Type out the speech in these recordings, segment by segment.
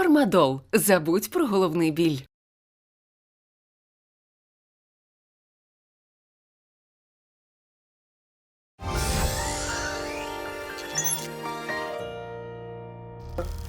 Фармадол. Забудь про головний біль.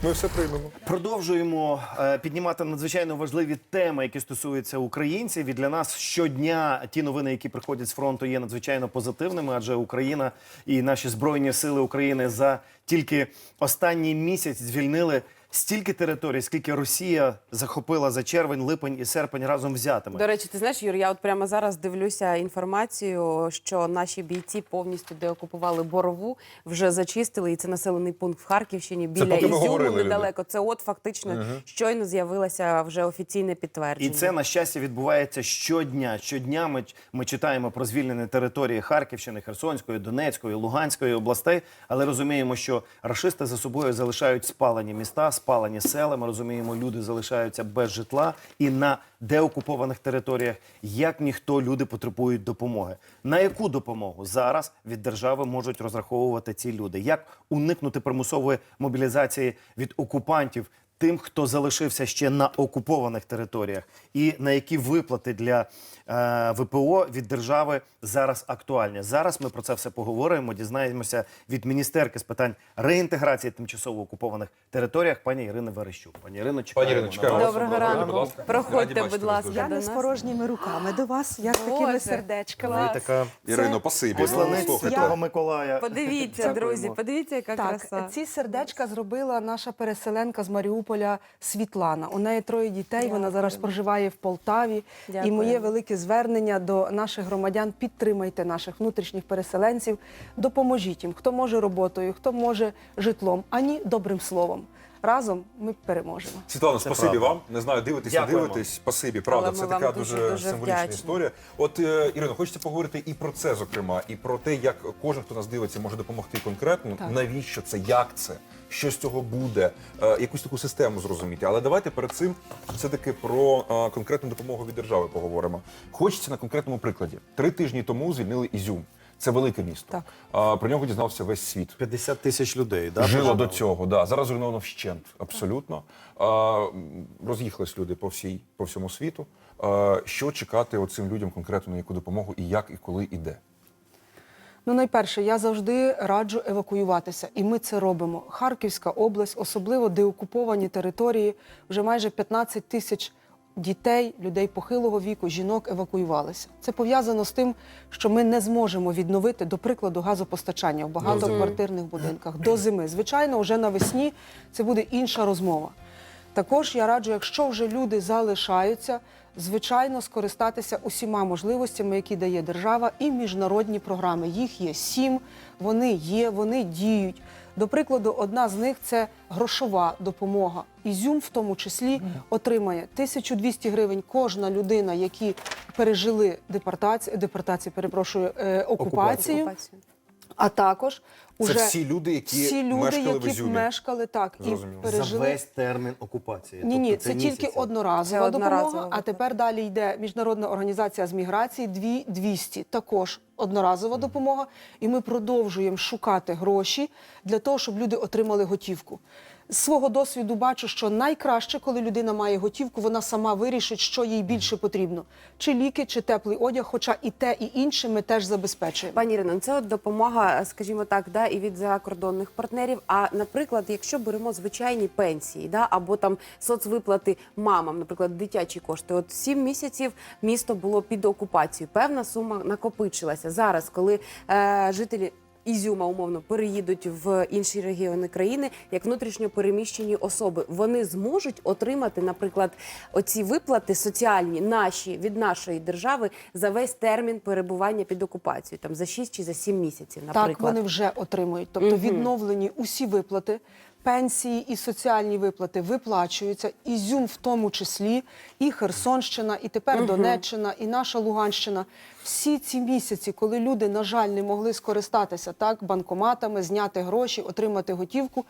Ми все приймемо. Продовжуємо е, піднімати надзвичайно важливі теми, які стосуються українців. І для нас щодня ті новини, які приходять з фронту, є надзвичайно позитивними, адже Україна і наші збройні сили України за тільки останній місяць звільнили стільки територій, скільки Росія захопила за червень, липень і серпень разом взятими. До речі, ти знаєш, Юр, я от прямо зараз дивлюся інформацію, що наші бійці повністю деокупували борову, вже зачистили, і це населений пункт в Харківщині біля Ізюму говорили, люди. недалеко. Це от фактично щойно з'явилося вже офіційне підтвердження. І це на щастя відбувається щодня. Щодня ми, ми читаємо про звільнені території Харківщини, Херсонської, Донецької, Луганської областей, але розуміємо, що рашисти за собою залишають спалені міста, спалені села. Ми розуміємо, люди залишаються без житла і на деокупованих територіях, як ніхто люди потребують допомоги. На яку допомогу зараз від держави можуть розраховувати ці люди? Як уникнути примусової мобілізації від окупантів? Тим, хто залишився ще на окупованих територіях, і на які виплати для е, ВПО від держави зараз актуальні. Зараз ми про це все поговоримо. Дізнаємося від міністерки з питань реінтеграції тимчасово окупованих територіях, пані Ірини Верещук. Пані Ірино, чекаємо. Пані Ірино, чекаємо. Доброго ранку. Проходьте, будь ласка. Я не з порожніми руками до вас, я з Боже. такими сердечками. Ви така Ірино, посланець Ну. Святого Миколая. Подивіться, друзі, подивіться, яка Так, краса. ці сердечка зробила наша переселенка з Маріуполя Світлана. У неї троє дітей. Вона зараз проживає в Полтаві. І моє велике звернення до наших громадян: підтримайте наших внутрішніх переселенців, допоможіть їм, хто може роботою, хто може житлом, ані добрим словом. Разом ми переможемо. Світлана, Це спасибі правда. вам. Не знаю, дивитесь, не дивитесь. Спасибі, правда. Але Це така дуже- дуже, дуже символічна вдячні. історія. От е, Ірино, хочеться поговорити і про це, зокрема, і про те, як кожен, хто нас дивиться, може допомогти конкретно. Так. Навіщо це, як це, що з цього буде, е, якусь таку систему зрозуміти. Але давайте перед цим все-таки про е, конкретну допомогу від держави поговоримо. Хочеться на конкретному прикладі. Три тижні тому звільнили Ізюм. Це велике місто. Так. А, про нього дізнався весь світ. 50 тисяч людей. Да, Жило до цього, да. зараз зруйновано вщент, абсолютно. А, роз'їхались люди по всій по всьому світу. А, що чекати оцим людям конкретно на яку допомогу і як, і коли, і де? Ну, найперше, я завжди раджу евакуюватися, і ми це робимо. Харківська область, особливо деокуповані території, вже майже 15 тисяч дітей, людей похилого віку, жінок евакуювалися. Це пов'язано з тим, що ми не зможемо відновити, до прикладу, газопостачання в багатоквартирних будинках до зими. Звичайно, вже навесні це буде інша розмова. Також я раджу, якщо вже люди залишаються, звичайно, скористатися усіма можливостями, які дає держава, і міжнародні програми. Їх є сім, вони є, вони діють. До прикладу, одна з них це грошова допомога. Ізюм, в тому числі, отримає 1200 гривень кожна людина, які пережили депортацію, депортацію, перепрошую, е, окупацію. Окупацію. А також уже всі люди, які всі люди, мешкали в які Ізюмі? мешкали так Зрозуміло. і пережили За весь термін окупації. ні, ні, Тобто це, тільки місяці. одноразова Це одноразова допомога. А тепер далі йде міжнародна організація з міграції 2200. Також одноразова допомога. І ми продовжуємо шукати гроші для того, щоб люди отримали готівку. З свого досвіду бачу, що найкраще, коли людина має готівку, вона сама вирішить, що їй більше потрібно: чи ліки, чи теплий одяг. Хоча і те, і інше ми теж забезпечуємо. Пані Ірино, це от допомога, скажімо так, да, і від закордонних партнерів. А наприклад, якщо беремо звичайні пенсії, да, або там соцвиплати мамам, наприклад, дитячі кошти. От сім місяців місто було під окупацією. Певна сума накопичилася зараз, коли е, жителі. Ізюма умовно переїдуть в інші регіони країни як внутрішньо переміщені особи. Вони зможуть отримати, наприклад, оці виплати соціальні наші від нашої держави за весь термін перебування під окупацією, там за 6 чи за 7 місяців, наприклад. Так, вони вже отримують. Тобто відновлені усі виплати, пенсії і соціальні виплати виплачуються. Ізюм в тому числі, і Херсонщина, і тепер Донеччина, і наша Луганщина. Всі ці місяці, коли люди, на жаль, не могли скористатися так банкоматами, зняти гроші, отримати готівку.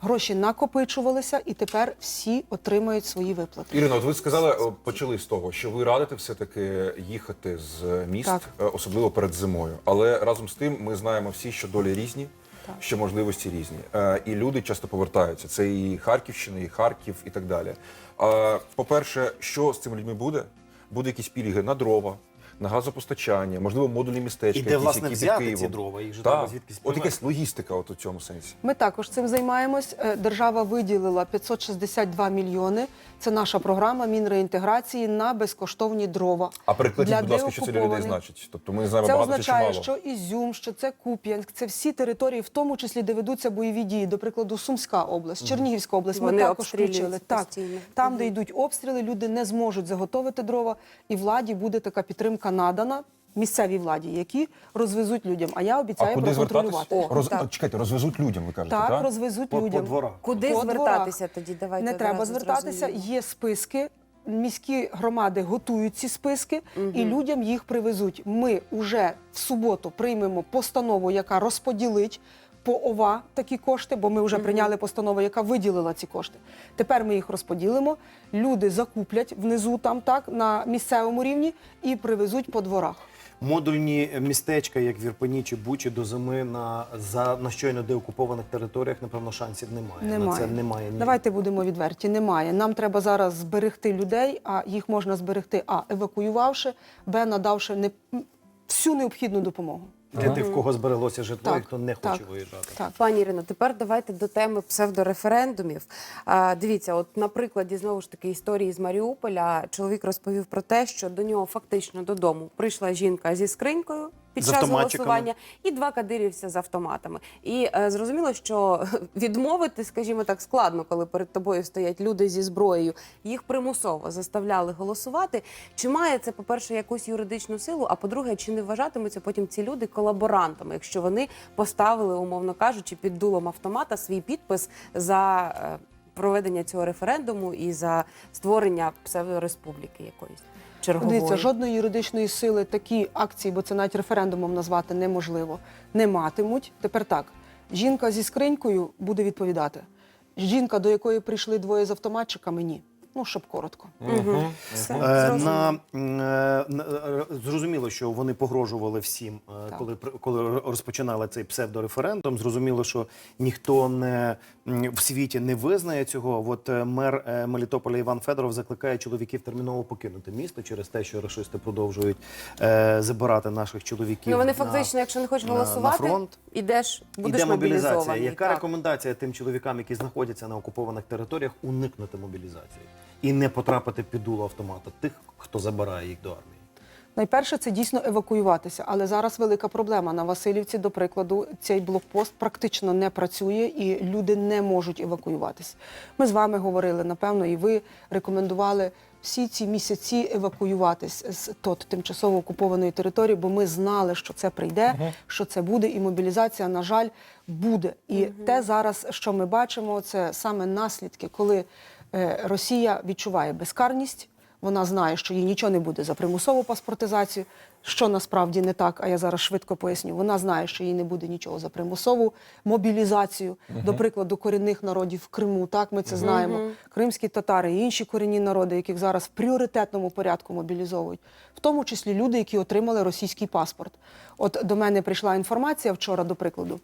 Гроші накопичувалися, і тепер всі отримають свої виплати. Ірино, от ви сказали, почали з того, що ви радите все-таки їхати з міст, Так. е, особливо перед зимою. Але разом з тим ми знаємо всі, що долі різні. Так. що можливості різні. Е, і люди часто повертаються. Це і Харківщина, і Харків, і так далі. Е, по-перше, що з цими людьми буде? Буде якісь пільги на дрова. На газопостачання, можливо, модульні містечка, І де, якісь, власне, які під взяти Києвом. ці дрова? Їх же треба звідкись От якась логістика, от у цьому сенсі. Ми також цим займаємось. Е, Держава виділила 562 мільйони. Це наша програма мінреінтеграції на безкоштовні дрова. А перекладіть, Для будь ласка, що це для людей значить. Тобто ми знаємо Це багато чи означає, що Ізюм, що це Куп'янськ, це всі території, в тому числі, де ведуться бойові дії. До прикладу, Сумська область, Чернігівська область. Ми Вони також включили. Так, там, де йдуть обстріли, люди не зможуть заготовити дрова, і владі буде така підтримка надана. Місцевій владі, які розвезуть людям. А я А обіцяю куди звертатись? проконтролювати. Роз... так. а, Чекайте, розвезуть людям, ви кажете, Так, так? розвезуть По- по людям. дворах. Куди По звертатися дворах. тоді? Давайте не треба одразу звертатися. зрозуміємо. Є списки. Міські громади готують ці списки і людям їх привезуть. Ми вже в суботу приймемо постанову, яка розподілить по ОВА такі кошти, бо ми вже прийняли постанову, яка виділила ці кошти. Тепер ми їх розподілимо. Люди закуплять внизу, там так на місцевому рівні і привезуть по дворах. Модульні містечка, як в Ірпені чи Бучі, до зими на, за, на щойно деокупованих територіях, напевно, шансів немає. На це немає ні. Давайте будемо відверті. Немає. Нам треба зараз зберегти людей, а їх можна зберегти а евакуювавши, б надавши не всю необхідну допомогу. Для тих, в кого збереглося житло, і хто не так, хоче виїжджати. Так. Пані Ірино, тепер давайте до теми псевдореферендумів. А, дивіться, от на прикладі знову ж таки історії з Маріуполя чоловік розповів про те, що до нього фактично додому прийшла жінка зі скринькою. Під час голосування і два кадирівця з автоматами. І е, зрозуміло, що відмовити, скажімо так, складно, коли перед тобою стоять люди зі зброєю. Їх примусово заставляли голосувати. Чи має це, по-перше, якусь юридичну силу? А по-друге, чи не вважатимуться потім ці люди колаборантами, якщо вони поставили, умовно кажучи, під дулом автомата свій підпис за е, проведення цього референдуму і за створення псевдореспубліки якоїсь чергової? Дивіться, жодної юридичної сили такі акції, бо це навіть референдумом назвати неможливо, не матимуть. Тепер так: жінка зі скринькою буде відповідати. Жінка, до якої прийшли двоє з автоматчиками, ні. Ну, щоб коротко. Мгм. Все, Е, зрозуміло. на, е, на- е, зрозуміло, що вони погрожували всім, е, Так. коли при- коли розпочинали цей псевдореферендум. Зрозуміло, що ніхто не м, в світі не визнає цього. От е, мер е, Мелітополя Іван Федоров закликає чоловіків терміново покинути місто через те, що рашисти продовжують е, забирати наших чоловіків. Ну, вони на- фактично, якщо не хочеш на- на голосувати, фронт. ідеш, будеш Іде мобілізація. мобілізований. Яка так. рекомендація тим чоловікам, які знаходяться на окупованих територіях, уникнути мобілізації і не потрапити під дуло автомата тих, хто забирає їх до армії? Найперше це дійсно евакуюватися, але зараз велика проблема на Васильівці. До прикладу, цей блокпост практично не працює і люди не можуть евакуюватися. Ми з вами говорили, напевно, і ви рекомендували всі ці місяці евакуюватись з тот тимчасово окупованої території, бо ми знали, що це прийде, що це буде, і мобілізація, на жаль, буде. І те зараз, що ми бачимо, це саме наслідки, коли Росія відчуває безкарність. Вона знає, що їй нічого не буде за примусову паспортизацію, що насправді не так. А я зараз швидко поясню. Вона знає, що їй не буде нічого за примусову мобілізацію. До прикладу, корінних народів в Криму. Так ми це знаємо. Кримські татари і інші корінні народи, яких зараз в пріоритетному порядку мобілізовують, в тому числі люди, які отримали російський паспорт. От до мене прийшла інформація вчора, до прикладу,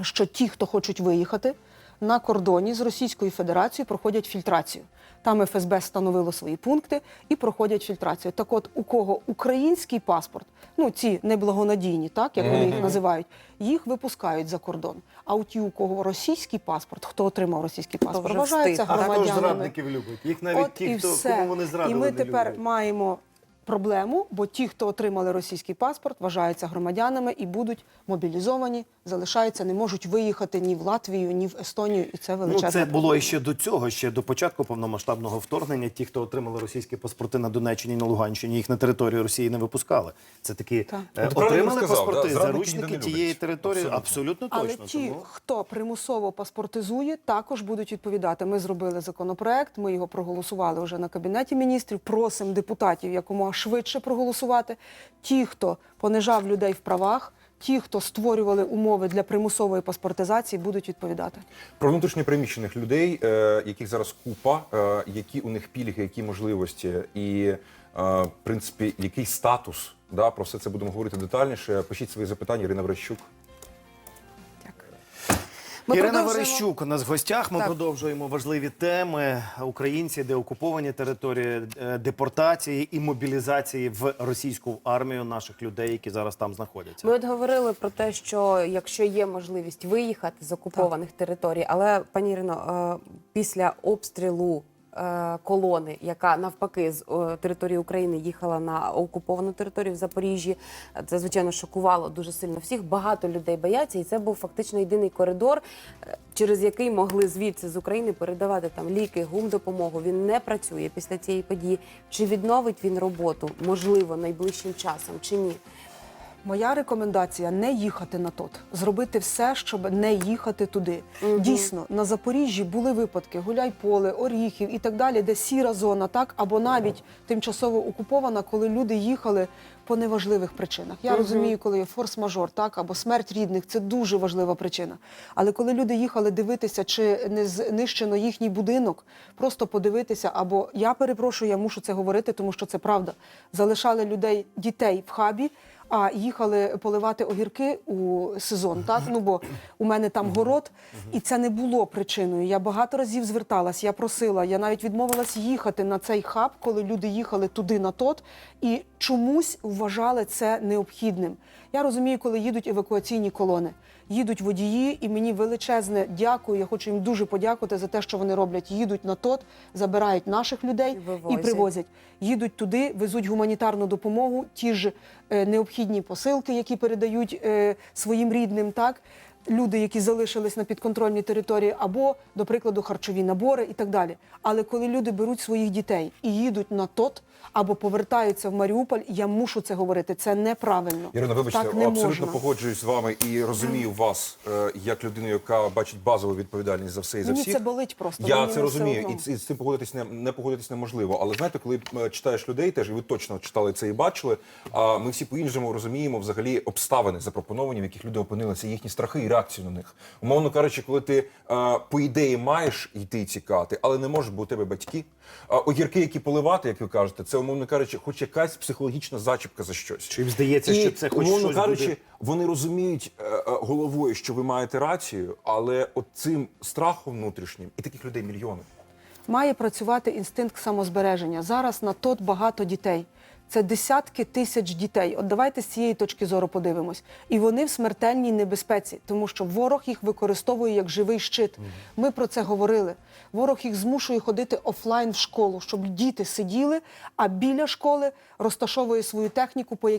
що ті, хто хочуть виїхати, на кордоні з Російською Федерацією проходять фільтрацію. Там ФСБ встановило свої пункти і проходять фільтрацію. Так от, у кого український паспорт, ну ці неблагонадійні, так як вони їх називають, їх випускають за кордон. А у ті, у кого російський паспорт, хто отримав російський паспорт, вже вважаються? А також громадянами. зрадників любить. Їх навіть От ті, і хто все. кому вони зрадили, і ми не тепер люблять. маємо проблему, бо ті, хто отримали російський паспорт, вважаються громадянами і будуть мобілізовані, залишаються, не можуть виїхати ні в Латвію, ні в Естонію. І це Ну, це було проблема. і ще до цього, ще до початку повномасштабного вторгнення. Ті, хто отримали російські паспорти на Донеччині і на Луганщині, їх на території Росії не випускали. Це такі Так. е, отримали ви сказали, паспорти, да, заручники тієї території. Абсолютно. Абсолютно, Але ті, Тому- хто примусово паспортизує, також будуть відповідати. Ми зробили законопроект, ми його проголосували вже на кабінеті міністрів. Просимо депутатів якомога швидше проголосувати. Ті, хто понижав людей в правах, ті, хто створювали умови для примусової паспортизації, будуть відповідати. Про внутрішньопереміщених людей, е, яких зараз купа, е, які у них пільги, які можливості, і е, в принципі, який статус. Да, про все це будемо говорити детальніше. Пишіть свої запитання, Ірина Вращук. Ми Ірина продовжуємо. Верещук у нас в гостях. Ми Так. продовжуємо важливі теми українці, де окуповані території, е, депортації і мобілізації в російську армію наших людей, які зараз там знаходяться. Ми от говорили про те, що якщо є можливість виїхати з окупованих територій, але пані Ірино, е, після обстрілу колони, яка навпаки з е, території України їхала на окуповану територію в Запоріжжі, е, це звичайно шокувало дуже сильно всіх. Багато людей бояться, і це був фактично єдиний коридор, е, через який могли звідси з України передавати там ліки, гумдопомогу. Він не працює після цієї події. Чи відновить він роботу? Можливо, найближчим часом чи ні? Моя рекомендація не їхати на тот, зробити все, щоб не їхати туди. Дійсно, на Запоріжжі були випадки Гуляйполе, Оріхів і так далі, де сіра зона, так або навіть тимчасово окупована, коли люди їхали по неважливих причинах. Я розумію, коли є форс-мажор, так або смерть рідних, це дуже важлива причина. Але коли люди їхали дивитися, чи не знищено їхній будинок, просто подивитися, або я перепрошую, я мушу це говорити, тому що це правда. Залишали людей дітей в хабі а їхали поливати огірки у сезон. Так ну бо у мене там город, і це не було причиною. Я багато разів зверталась, я просила, я навіть відмовилась їхати на цей хаб, коли люди їхали туди на тот, і чомусь вважали це необхідним. Я розумію, коли їдуть евакуаційні колони. Їдуть водії, і мені величезне дякую. Я хочу їм дуже подякувати за те, що вони роблять. Їдуть на тот, забирають наших людей і Вивозять. привозять. Їдуть туди, везуть гуманітарну допомогу, ті ж е, необхідні посилки, які передають е, своїм рідним, так. Люди, які залишились на підконтрольній території, або, до прикладу, харчові набори і так далі. Але коли люди беруть своїх дітей і їдуть на тот або повертаються в Маріуполь, я мушу це говорити. Це неправильно. Ірина, вибачте, так не абсолютно можна. погоджуюсь з вами і розумію вас е, як людину, яка бачить базову відповідальність за все і за Мені всіх. це болить просто. Я мені це розумію, і, і з цим погодитись не, не погодитись неможливо. Але знаєте, коли е, читаєш людей, теж і ви точно читали це і бачили. А ми всі по-іншому розуміємо взагалі обставини запропоновані, в яких люди опинилися, їхні страхи і реакцію на них. Умовно кажучи, коли ти е, по ідеї маєш йти і тікати, але не можеш, бо у тебе батьки. Огірки, які поливати, як ви кажете, це умовно кажучи, хоч якась психологічна зачіпка за щось. Чи їм здається, І, що це хоч умовно щось кажучи, буде? вони розуміють е, е, головою, що ви маєте рацію, але от цим страхом внутрішнім, і таких людей мільйони. Має працювати інстинкт самозбереження. Зараз на тот багато дітей. Це десятки тисяч дітей. От давайте з цієї точки зору подивимось. І вони в смертельній небезпеці, тому що ворог їх використовує як живий щит. Ми про це говорили. Ворог їх змушує ходити офлайн в школу, щоб діти сиділи, а біля школи розташовує свою техніку, по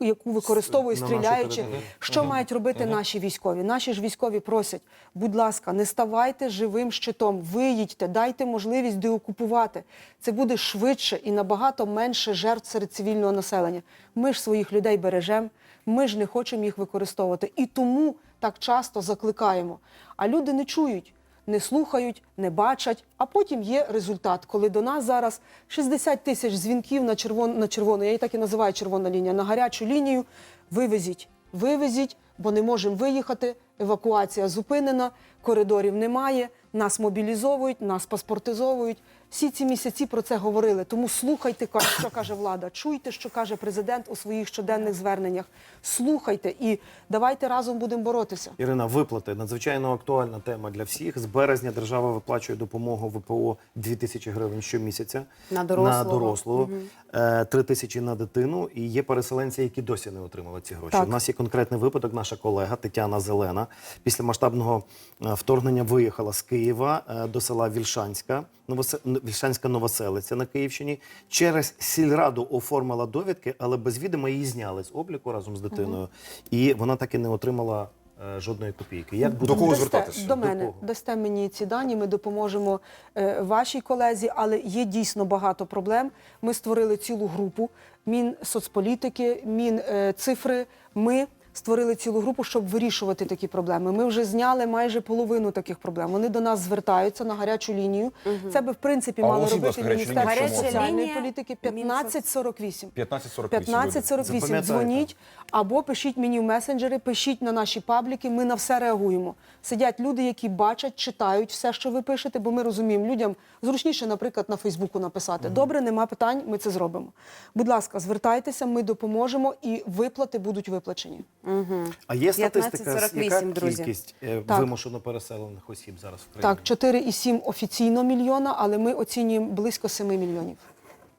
яку використовує, стріляючи. Що мають робити наші військові? Наші ж військові просять, будь ласка, не ставайте живим щитом, виїдьте, дайте можливість деокупувати. Це буде швидше і набагато менше жертв серед цивільного населення. Ми ж своїх людей бережемо, ми ж не хочемо їх використовувати. І тому так часто закликаємо. А люди не чують. Не слухають, не бачать, а потім є результат, коли до нас зараз 60 тисяч дзвінків на червон на червону, я її так і називаю червона лінія, на гарячу лінію. Вивезіть, вивезіть, бо не можемо виїхати. Евакуація зупинена, коридорів немає, нас мобілізовують, нас паспортизовують. Всі ці місяці про це говорили. Тому слухайте, що каже влада, чуйте, що каже президент у своїх щоденних зверненнях. Слухайте і давайте разом будемо боротися. Ірина, виплати надзвичайно актуальна тема для всіх. З березня держава виплачує допомогу ВПО 2 тисячі гривень щомісяця На дорослого. на дорослого, е, 3 тисячі на дитину. І є переселенці, які досі не отримали ці гроші. Так. У нас є конкретний випадок. Наша колега Тетяна Зелена після масштабного е, вторгнення виїхала з Києва е, до села Вільшанська. Новосе... Вільшанська Новоселиця на Київщині через сільраду оформила довідки, але без відома її зняли з обліку разом з дитиною, і вона так і не отримала е, жодної копійки. Як буде До кого звертатися? До До мене кого? дасте мені ці дані. Ми допоможемо е, вашій колезі, але є дійсно багато проблем. Ми створили цілу групу Мінсоцполітики, Мінцифри. Ми створили цілу групу, щоб вирішувати такі проблеми. Ми вже зняли майже половину таких проблем. Вони до нас звертаються на гарячу лінію. Це би в принципі А мало робити Міністерство соціальної політики лінія 1548. 1548. 1548 дзвоніть або пишіть мені в месенджери, пишіть на наші пабліки. Ми на все реагуємо. Сидять люди, які бачать, читають все, що ви пишете, бо ми розуміємо, людям зручніше, наприклад, на Фейсбуку написати. Добре, нема питань, ми це зробимо. Будь ласка, звертайтеся, ми допоможемо, і виплати будуть виплачені. Угу. А є статистика, 15-48, яка друзі. кількість е, Так. вимушено переселених осіб зараз в країні? Так, 4,7 офіційно мільйона, але ми оцінюємо близько 7 мільйонів.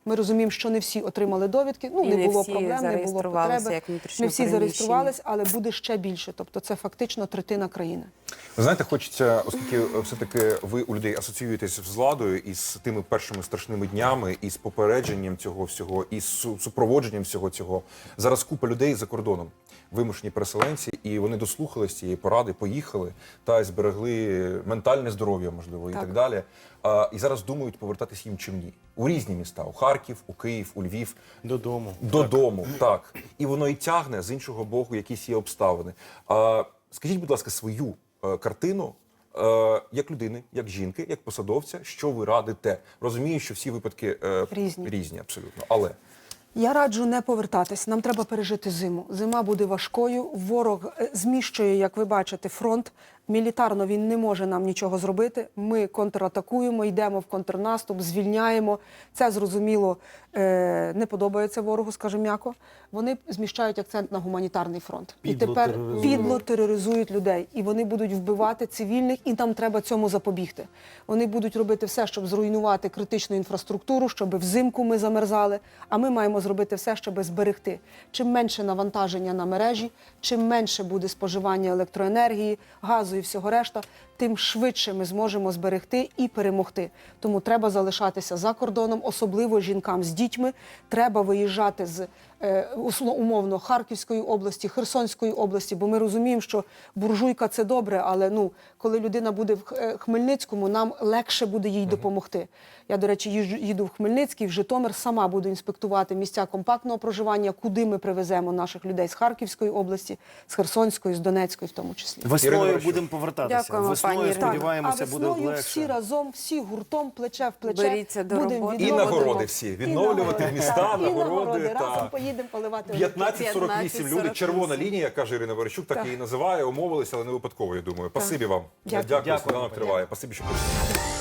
Ми розуміємо, що не всі отримали довідки. Ну І не, не було проблем, не було потреби. як Не всі зареєструвались, але буде ще більше. Тобто це фактично третина країни. Ви знаєте, хочеться, оскільки е, все-таки ви у людей асоціюєтесь з владою і з тими першими страшними днями, і з попередженням цього всього, і з су- супроводженням всього цього. Зараз купа людей за кордоном, вимушені переселенці, і вони дослухались цієї поради, поїхали та й зберегли ментальне здоров'я, можливо, і Так. так далі. А, і зараз думають повертатись їм чи ні. У різні міста: у Харків, у Київ, у Львів. Додому. Додому, так. І воно і тягне з іншого боку якісь є обставини. А, скажіть, будь ласка, свою е, картину. е, Як людини, як жінки, як посадовця, що ви радите? Розумію, що всі випадки е, Різні. різні абсолютно. Але Я раджу не повертатись. Нам треба пережити зиму. Зима буде важкою. Ворог е, зміщує, як ви бачите, фронт. Мілітарно він не може нам нічого зробити. Ми контратакуємо, йдемо в контрнаступ, звільняємо. Це зрозуміло е, не подобається ворогу, скажімо м'яко. Вони зміщають акцент на гуманітарний фронт. Підло і тепер тероризують. підло тероризують людей, і вони будуть вбивати цивільних, і нам треба цьому запобігти. Вони будуть робити все, щоб зруйнувати критичну інфраструктуру, щоб взимку ми замерзали. А ми маємо зробити все, щоб зберегти. Чим менше навантаження на мережі, чим менше буде споживання електроенергії, газу і всього решта, тим швидше ми зможемо зберегти і перемогти. Тому треба залишатися за кордоном, особливо жінкам з дітьми. Треба виїжджати з е, умовно Харківської області, Херсонської області, бо ми розуміємо, що буржуйка це добре, але ну коли людина буде в е, Хмельницькому, нам легше буде їй допомогти. Я, до речі, їду в Хмельницький, в Житомир, сама буду інспектувати місця компактного проживання, куди ми привеземо наших людей з Харківської області, з Херсонської, з Донецької, в тому числі. Весною будемо повертатися. Дякуємо, Ірино. сподіваємося, а буде весною легше. всі разом, всі гуртом, плече в плече. Беріться до будемо роботи. І відновлювати- нагороди всі. Відновлювати нагороди, міста, так, і нагороди, Разом поїдемо поливати 1548 люди, 15-48. червона лінія, каже Ірина Верещук, так її називає, умовилися, але не випадково, я думаю. Спасибі вам. Дякую. Дякую, Дякую, сніданок пані. триває. Спасибі, що прийшли.